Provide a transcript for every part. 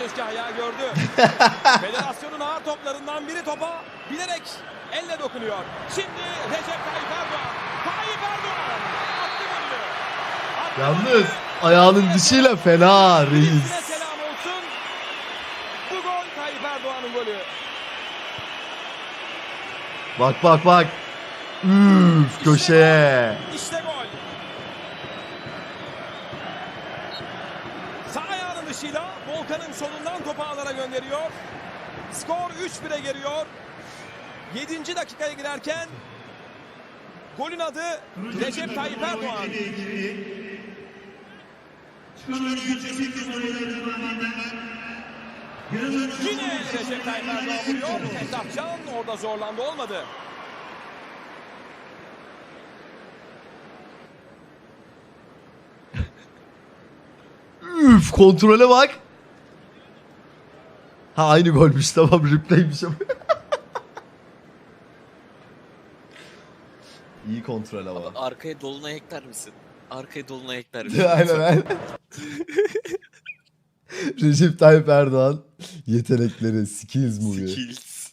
Ayağı gördü. Federasyonun ağır toplarından biri topa bilerek elle dokunuyor. Şimdi Recep Tayyip Erdoğan. Tayyip Erdoğan attı golü. Attı Yalnız ayağının dışıyla fena reis. selam olsun. Bu gol Tayyip Erdoğan'ın golü. Bak bak bak. Üf köşeye. İşte gol. Dışıyla Volkan'ın solundan topu ağlara gönderiyor. Skor 3-1'e geliyor. 7. dakikaya girerken golün adı Recep Tayyip Erdoğan. Yine Recep Tayyip Erdoğan vuruyor. Fettah Can orada zorlandı olmadı. Üf kontrole bak. Ha aynı golmüş tamam replaymiş ama. İyi kontrol ama. Arkaya dolunay ekler misin? Arkaya dolunay ekler misin? aynen aynen. Recep Tayyip Erdoğan yetenekleri skills movie. Skills.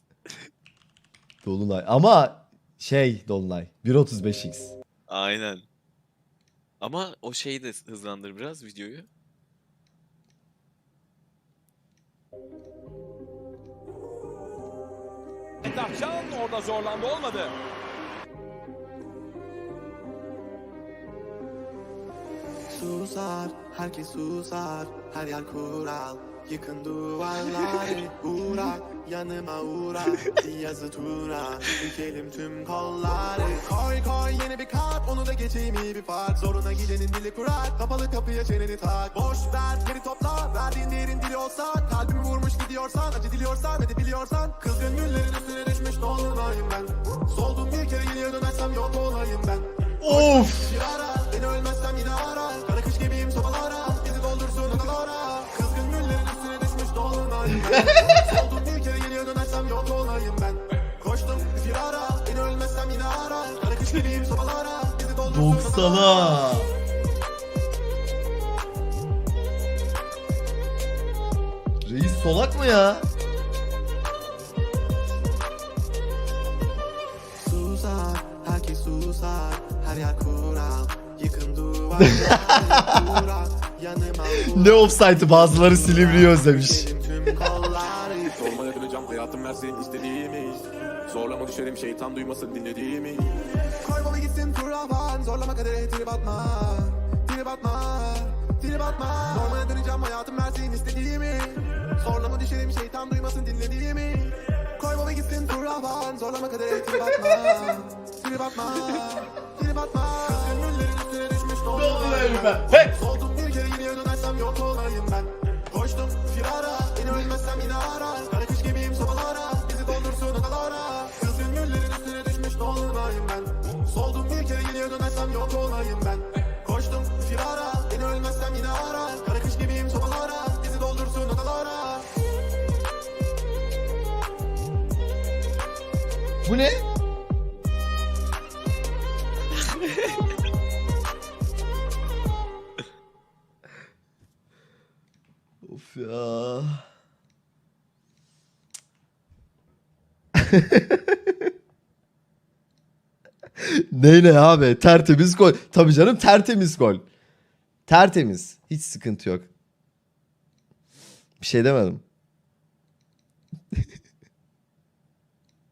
Dolunay ama şey Dolunay 1.35x. Aynen. Ama o şeyi de hızlandır biraz videoyu. Fettah Can orada zorlandı olmadı. Susar, herkes susar, her yer kural. Yıkın duvarları, uğrak, yanıma uğra. Yazı tura, bükelim tüm kolları. Koy koy yeni bir kart, onu da geçeyim iyi bir fark Zoruna gidenin dili kurar, kapalı kapıya çeneni tak. Boş ver, geri topla, verdiğin değerin dili olsa Kalbimi vurmuş gidiyorsan, acı diliyorsan ve de biliyorsan Kızgın güllerin üstüne düşmüş dolunayım ben. Soldum bir kere geriye dönersem yok olayım ben. Of! Beni ölmezsem yine ara. Kara kış gibiyim sobalara. Bizi doldursun odalara Kızgın güllerin üstüne düşmüş dolunayım ben. Soldum bir kere geriye dönersem yok olayım ben 90'a. Reis solak mı ya? Susar Herkes susar Her yer kural Yıkın duvarları Uğra Yanıma uğra Ne offside'ı bazıları Silivri'yi özlemiş. Döneceğim hayatım versin istediğimi. Zorlama düşerim şeytan duymasın dinlediğimi. Bana gitsin kuravan Zorlama kadere trip atma. Trip atma Trip atma. Normale döneceğim hayatım versin istediğimi. Zorlama düşerim şeytan duymasın dinlediğimi. Bana gitsin kuravan Zorlama kadere trip atma. Trip atma Trip atma. Kızgın güllerin üstüne düşmüş Soldum bir kere geriye dönersem yok olayım ben. Koştum firara Beni ölmezsem yine ara yok olayım ben. Koştum firara Beni ölmezsem yine ara Kara kış gibiyim sobalara Bizi doldursun odalara Bu ne? of ya. Neyle abi? Tertemiz gol. Tabii canım tertemiz gol. Tertemiz. Hiç sıkıntı yok. Bir şey demedim.